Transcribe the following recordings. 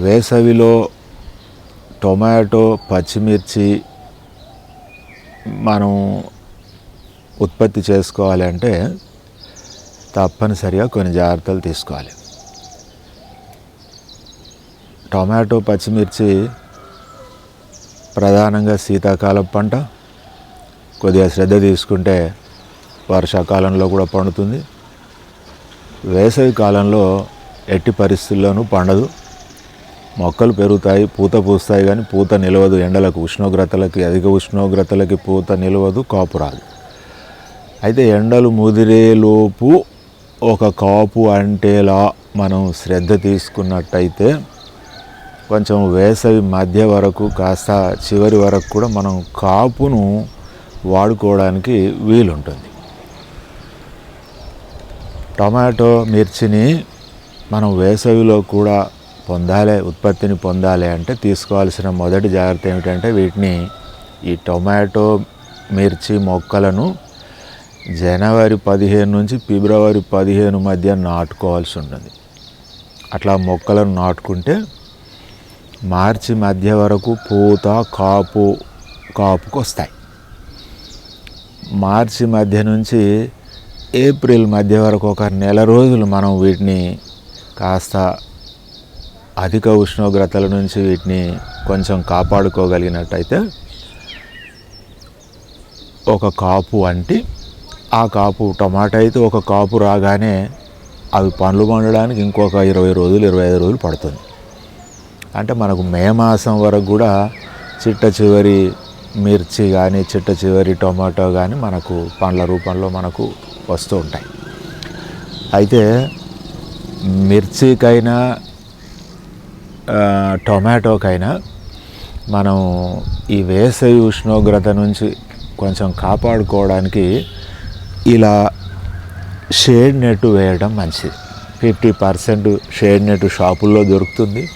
వేసవిలో టొమాటో పచ్చిమిర్చి మనం ఉత్పత్తి చేసుకోవాలి అంటే తప్పనిసరిగా కొన్ని జాగ్రత్తలు తీసుకోవాలి. టొమాటో పచ్చిమిర్చి ప్రధానంగా శీతాకాలం పంట. కొద్దిగా శ్రద్ధ తీసుకుంటే వర్షాకాలంలో కూడా పండుతుంది. వేసవి కాలంలో ఎట్టి పరిస్థితుల్లోనూ పండదు. మొక్కలు పెరుగుతాయి పూత పూస్తాయి కానీ పూత నిలవదు. ఎండలకు ఉష్ణోగ్రతలకి అధిక ఉష్ణోగ్రతలకి పూత నిలవదు కాపు రాదు. అయితే ఎండలు ముదిరేలోపు ఒక కాపు అంటేలా మనం శ్రద్ధ తీసుకున్నట్టయితే కొంచెం వేసవి మధ్య వరకు కాస్త చివరి వరకు కూడా మనం కాపును వాడుకోవడానికి వీలుంటుంది. టమాటో మిర్చిని మనం వేసవిలో కూడా పొందాలి ఉత్పత్తిని పొందాలి అంటే తీసుకోవాల్సిన మొదటి జాగ్రత్త ఏమిటంటే వీటిని ఈ టొమాటో మిర్చి మొక్కలను జనవరి పదిహేను నుంచి ఫిబ్రవరి పదిహేను మధ్య నాటుకోవాల్సి ఉంటుంది అట్లా మొక్కలను నాటుకుంటే మార్చి మధ్య వరకు పూత కాపు కాపుకు వస్తాయి. మార్చి మధ్య నుంచి ఏప్రిల్ మధ్య వరకు ఒక నెల రోజులు మనం వీటిని కాస్త అధిక ఉష్ణోగ్రతల నుంచి వీటిని కొంచెం కాపాడుకోగలిగినట్టయితే ఒక కాపు అంటి ఆ కాపు టమాటా అయితే ఒక కాపు రాగానే అవి పండ్లు పండడానికి ఇంకొక ఇరవై రోజులు ఇరవై ఐదు రోజులు పడుతుంది. అంటే మనకు మే మాసం వరకు కూడా చిట్ట చివరి మిర్చి కానీ చిట్ట చివరి టొమాటో కానీ మనకు పండ్ల రూపంలో మనకు వస్తూ ఉంటాయి. అయితే మిర్చికైనా టొమాటోకైనా మనం ఈ వేసవి ఉష్ణోగ్రత నుంచి కొంచెం కాపాడుకోవడానికి ఇలా షేడ్ నెట్ వేయడం మంచిది. ఫిఫ్టీ పర్సెంట్ షేడ్ నెట్ షాపుల్లో దొరుకుతుంది.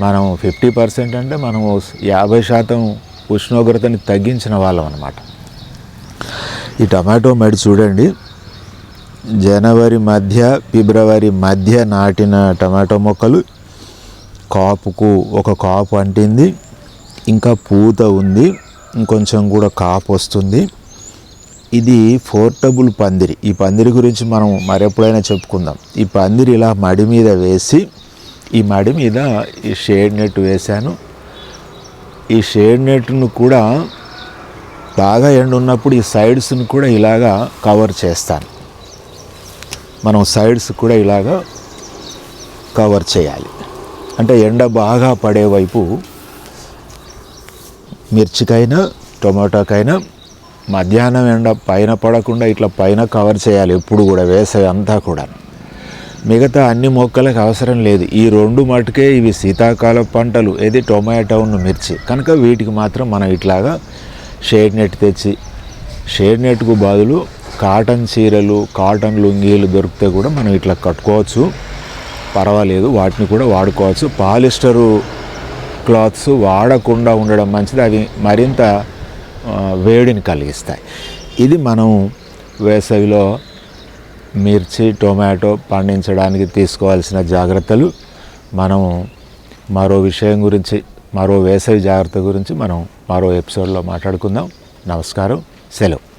మనం ఫిఫ్టీ పర్సెంట్ అంటే మనం యాభై శాతం ఉష్ణోగ్రతని తగ్గించిన వాళ్ళం అనమాట ఈ టమాటో మడి చూడండి. జనవరి మధ్య ఫిబ్రవరి మధ్య నాటిన టమాటో మొక్కలు కాపుకు ఒక కాపు అంటింది ఇంకా పూత ఉంది ఇంకొంచెం కూడా కాపు వస్తుంది. ఇది ఫోర్టబుల్ పందిరి. ఈ పందిరి గురించి మనం మరెప్పుడైనా చెప్పుకుందాం. ఈ పందిరి ఇలా మడి మీద వేసి ఈ మడి మీద ఈ షేడ్ నెట్ వేశాను. ఈ షేడ్ నెట్ను కూడా బాగా ఎండ ఉన్నప్పుడు ఈ సైడ్స్ని కూడా ఇలాగా కవర్ చేస్తాను. మనం సైడ్స్ కూడా ఇలాగా కవర్ చేయాలి. అంటే ఎండ బాగా పడే వైపు మిర్చికైనా టొమాటోకైనా మధ్యాహ్నం ఎండ పైన పడకుండా ఇట్లా పైన కవర్ చేయాలి ఎప్పుడు కూడా వేసవి అంతా కూడా. మిగతా అన్ని మొక్కలకు అవసరం లేదు. ఈ రెండు మటుకే ఇవి శీతాకాల పంటలు. ఏది టొమాటోను మిర్చి. కనుక వీటికి మాత్రం మనం ఇట్లాగా షేడ్ నెట్ తెచ్చి షేడ్ నెట్కు బదులు కాటన్ చీరలు కాటన్ లుంగీలు దొరికితే కూడా మనం ఇట్లా కట్టుకోవచ్చు. పర్వాలేదు వాటిని కూడా వాడుకోవచ్చు. పాలిస్టరు క్లాత్స్ వాడకుండా ఉండడం మంచిది. అవి మరింత వేడిని కలిగిస్తాయి. ఇది మనం వేసవిలో మిర్చి టొమాటో పండించడానికి తీసుకోవాల్సిన జాగ్రత్తలు. మనం మరో విషయం గురించి మరో వేసవి జాగ్రత్త గురించి మనం మరో ఎపిసోడ్లో మాట్లాడుకుందాం. నమస్కారం. సెలవు.